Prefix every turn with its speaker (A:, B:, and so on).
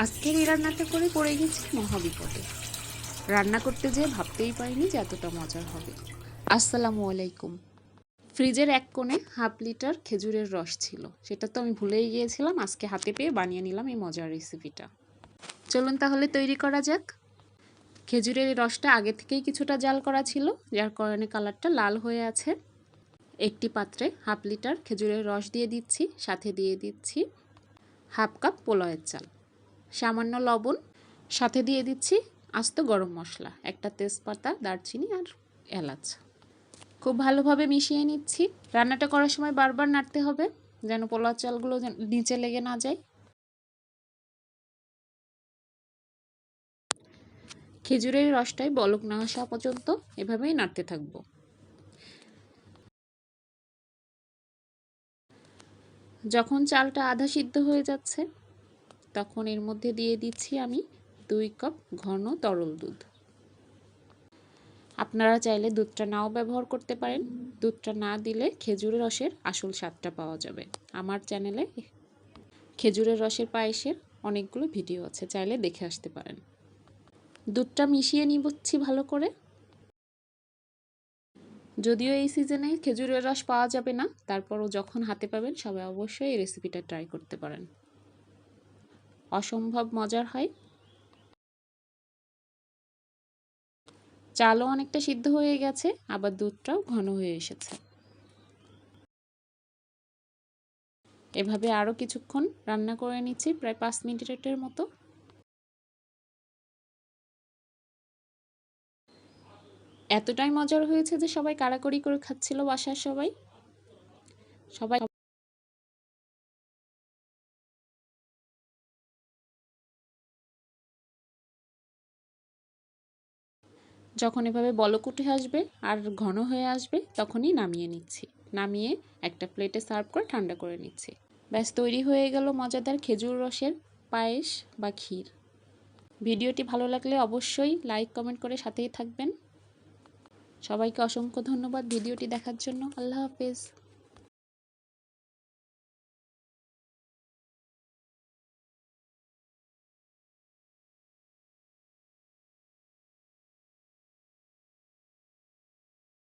A: আজকের এই রান্নাটা করে পড়ে গেছি, মহাবিপদে। রান্না করতে যেয়ে ভাবতেই পারিনি যে এতটা মজার হবে। আসসালামু আলাইকুম। ফ্রিজের এক কোণে হাফ লিটার খেজুরের রস ছিল। সেটা তো আমি ভুলেই গিয়েছিলাম, আজকে হাতে পেয়ে বানিয়ে নিলাম এই মজার রেসিপিটা চলুন তাহলে তৈরি করা যাক। খেজুরের রসটা আগে থেকেই কিছুটা জাল করা ছিল, যার কারণে কালারটা লাল হয়ে আছে। একটি পাত্রে হাফ লিটার খেজুরের রস দিয়ে দিচ্ছি, সাথে দিয়ে দিচ্ছি হাফ কাপ পোলাওয়ের চাল। সামান্য লবণ, সাথে দিয়ে দিচ্ছি আস্ত গরম মশলা, একটা তেজপাতা, দারচিনি আর এলাচ। খুব ভালোভাবে মিশিয়ে নিচ্ছি। রান্নাটা করার সময় বারবার নাড়তে হবে, যেন পোলাও চালগুলো নিচে লেগে না যায়। খেজুরের রসটাই বলক না আসা পর্যন্ত এভাবেই নাড়তে থাকব। যখন চালটা আধা সিদ্ধ হয়ে যাচ্ছে তখন এর মধ্যে দিয়ে দিচ্ছি আমি দুই কাপ ঘন তরল দুধ। আপনারা চাইলে দুধটা নাও ব্যবহার করতে পারেন। দুধটা না দিলে খেজুরের রসের আসল স্বাদটা পাওয়া যাবে। আমার চ্যানেলে খেজুরের রসের পায়েসের অনেকগুলো ভিডিও আছে, চাইলে দেখে আসতে পারেন। দুধটা মিশিয়ে নিবচ্ছি ভালো করে। যদিও এই সিজনে খেজুরের রস পাওয়া যাবে না, তারপরও যখন হাতে পাবেন সবাই অবশ্যই এই রেসিপিটা ট্রাই করতে পারেন। অসম্ভব মজার হয়। চালও অনেকটা সিদ্ধ হয়ে গেছে, আবার দুধটাও ঘন হয়ে এসেছে। এভাবে আরও কিছুক্ষণ রান্না করে নিচ্ছি, প্রায় পাঁচ মিনিটের মতো। এতটাই মজার হয়েছে যে সবাই কাড়াকড়ি করে খাচ্ছিল বাসার সবাই। সবাই যখন এভাবে বলক উঠে আসবে আর ঘন হয়ে আসবে, তখনই নামিয়ে নিচ্ছি। নামিয়ে একটা প্লেটে সার্ভ করে ঠান্ডা করে নিচ্ছি। ব্যাস, তৈরি হয়ে গেল মজাদার খেজুর রসের পায়েস বা ক্ষীর। ভিডিওটি ভালো লাগলে অবশ্যই লাইক কমেন্ট করে সাথেই থাকবেন। সবাইকে অসংখ্য ধন্যবাদ ভিডিওটি দেখার জন্য। আল্লাহ হাফেজ।